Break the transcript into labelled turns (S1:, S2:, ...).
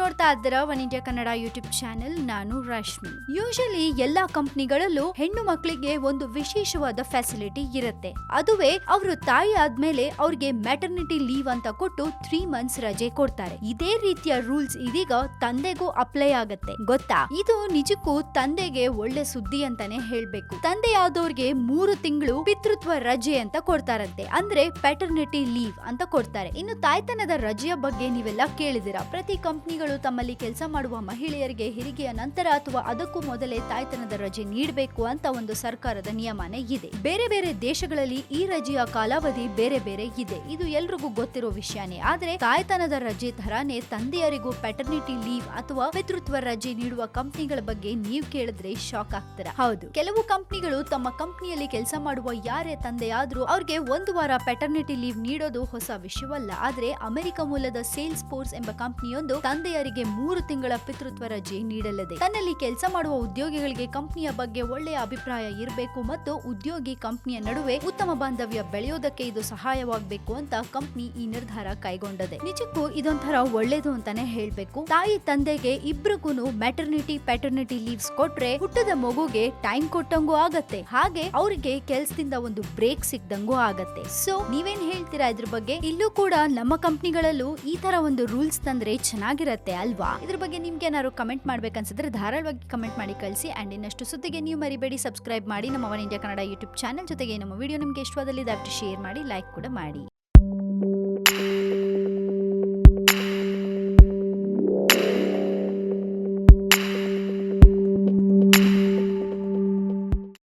S1: ನೋಡ್ತಾ ಇದ್ದೀರಾ one India Kannada YouTube channel. ನಾನು ರಶ್ಮಿ. ಯೂಶಲಿ ಎಲ್ಲಾ ಕಂಪ್ನಿಗಳಲ್ಲೂ ಹೆಣ್ಣು ಮಕ್ಕಳಿಗೆ ಒಂದು ವಿಶೇಷವಾದ ಫೆಸಿಲಿಟಿ ಇರುತ್ತೆ. ಅದುವೇ ಅವರು ತಾಯಿ ಆದ್ಮೇಲೆ ಅವ್ರಿಗೆ ಮೆಟರ್ನಿಟಿ ಲೀವ್ ಅಂತ ಕೊಟ್ಟು ತ್ರೀ ಮಂತ್ಸ್ ರಜೆ ಕೊಡ್ತಾರೆ. ಇದೇ ರೀತಿಯ ರೂಲ್ಸ್ ಇದೀಗ ತಂದೆಗೂ ಅಪ್ಲೈ ಆಗತ್ತೆ. ಗೊತ್ತಾ? ಇದು ನಿಜಕ್ಕೂ ತಂದೆಗೆ ಒಳ್ಳೆ ಸುದ್ದಿ ಅಂತಾನೆ ಹೇಳ್ಬೇಕು. ತಂದೆಯಾದವ್ರಿಗೆ ಮೂರು ತಿಂಗಳು ಪಿತೃತ್ವ ರಜೆ ಅಂತ ಕೊಡ್ತಾರಂತೆ. ಅಂದ್ರೆ ಪೆಟರ್ನಿಟಿ ಲೀವ್ ಅಂತ ಕೊಡ್ತಾರೆ. ಇನ್ನು ತಾಯ್ತನದ ರಜೆಯ ಬಗ್ಗೆ ನೀವೆಲ್ಲ ಕೇಳಿದಿರ ಪ್ರತಿ ಕಂಪ್ನಿಗಳು ತಮ್ಮಲ್ಲಿ ಕೆಲಸ ಮಾಡುವ ಮಹಿಳೆಯರಿಗೆ ಹೆರಿಗೆಯ ನಂತರ ಅಥವಾ ಅದಕ್ಕೂ ಮೊದಲೇ ತಾಯ್ತನದ ರಜೆ ನೀಡಬೇಕು ಅಂತ ಒಂದು ಸರ್ಕಾರದ ನಿಯಮನೇ ಇದೆ. ಬೇರೆ ಬೇರೆ ದೇಶಗಳಲ್ಲಿ ಈ ರಜೆಯ ಕಾಲಾವಧಿ ಬೇರೆ ಬೇರೆ ಇದೆ. ಇದು ಎಲ್ರಿಗೂ ಗೊತ್ತಿರೋ ವಿಷಯನೇ. ಆದ್ರೆ ತಾಯ್ತನದ ರಜೆ ತರಾನೇ ತಂದೆಯರಿಗೂ ಪೆಟರ್ನಿಟಿ ಲೀವ್ ಅಥವಾ ಪಿತೃತ್ವ ರಜೆ ನೀಡುವ ಕಂಪ್ನಿಗಳ ಬಗ್ಗೆ ನೀವು ಕೇಳಿದ್ರೆ ಶಾಕ್ ಆಗ್ತೀರಾ? ಹೌದು. ಕೆಲವು ಕಂಪ್ನಿಗಳು ತಮ್ಮ ಕಂಪ್ನಿಯಲ್ಲಿ ಕೆಲಸ ಮಾಡುವ ಯಾರೇ ತಂದೆಯಾದ್ರೂ ಅವ್ರಿಗೆ ಒಂದು ವಾರ ಪೆಟರ್ನಿಟಿ ಲೀವ್ ನೀಡೋದು ಹೊಸ ವಿಷಯವಲ್ಲ. ಆದ್ರೆ ಅಮೆರಿಕ ಮೂಲದ ಸೇಲ್ಸ್ ಫೋರ್ಸ್ ಎಂಬ ಕಂಪ್ನಿಯೊಂದು ತಂದೆಯರಿಗೆ ಮೂರು ತಿಂಗಳ ಪಿತೃತ್ವ ರಜೆ ನೀಡಲಿದೆ. ತನ್ನಲ್ಲಿ ಕೆಲಸ ಮಾಡುವ ಉದ್ಯೋಗಿಗಳಿಗೆ ಕಂಪನಿಯ ಬಗ್ಗೆ ಒಳ್ಳೆಯ ಅಭಿಪ್ರಾಯ ಇರಬೇಕು ಮತ್ತು ಉದ್ಯೋಗಿ ಕಂಪನಿಯ ನಡುವೆ ಉತ್ತಮ ಬಾಂಧವ್ಯ ಬೆಳೆಯೋದಕ್ಕೆ ಇದು ಸಹಾಯವಾಗಬೇಕು ಅಂತ ಕಂಪನಿ ಈ ನಿರ್ಧಾರ ಕೈಗೊಂಡಿದೆ. ನಿಜಕ್ಕೂ ಇದೊಂಥರ ಒಳ್ಳೇದು ಅಂತಾನೆ ಹೇಳ್ಬೇಕು. ತಾಯಿ ತಂದೆಗೆ ಇಬ್ರಿಗೂನು ಮೆಟರ್ನಿಟಿ ಪ್ಯಾಟರ್ನಿಟಿ ಲೀವ್ಸ್ ಕೊಟ್ರೆ ಹುಟ್ಟದ ಮಗುಗೆ ಟೈಮ್ ಕೊಟ್ಟಂಗೂ ಆಗತ್ತೆ. ಹಾಗೆ ಅವರಿಗೆ ಕೆಲ್ಸದಿಂದ ಒಂದು ಬ್ರೇಕ್ ಸಿಕ್ದಂಗೂ ಆಗತ್ತೆ. ಸೊ ನೀವೇನ್ ಹೇಳ್ತೀರಾ ಇದ್ರ ಬಗ್ಗೆ? ಇಲ್ಲೂ ಕೂಡ ನಮ್ಮ ಕಂಪ್ನಿಗಳಲ್ಲೂ ಈ ತರ ಒಂದು ರೂಲ್ಸ್ ತಂದ್ರೆ ಚೆನ್ನಾಗಿರತ್ತೆ. ಅಲ್ವಾ? ಇದ್ರ ಬಗ್ಗೆ ನಿಮ್ಗೆ ಏನಾದ್ರು ಕಮೆಂಟ್ ಮಾಡ್ಬೇಕನ್ಸಿದ್ರೆ ಧಾರಾಳವಾಗಿ ಕಮೆಂಟ್ ಮಾಡಿ ಕಳಿಸಿ. ಅಂಡ್ ಇನ್ನಷ್ಟು ಸುದ್ದಿಗೆ ನೀವು ಮರಿಬೇಡಿ ಸಬ್ಸ್ಕ್ರೈಬ್ ಮಾಡಿ ನಮ್ಮ one India Kannada YouTube channel ಜೊತೆಗೆ ನಮ್ಮ ವಿಡಿಯೋ ನಿಮ್ಗೆ ಇಷ್ಟವಾದಲ್ಲಿ ದಯವಿಟ್ಟು ಶೇರ್ ಮಾಡಿ ಲೈಕ್ ಕೂಡ ಮಾಡಿ.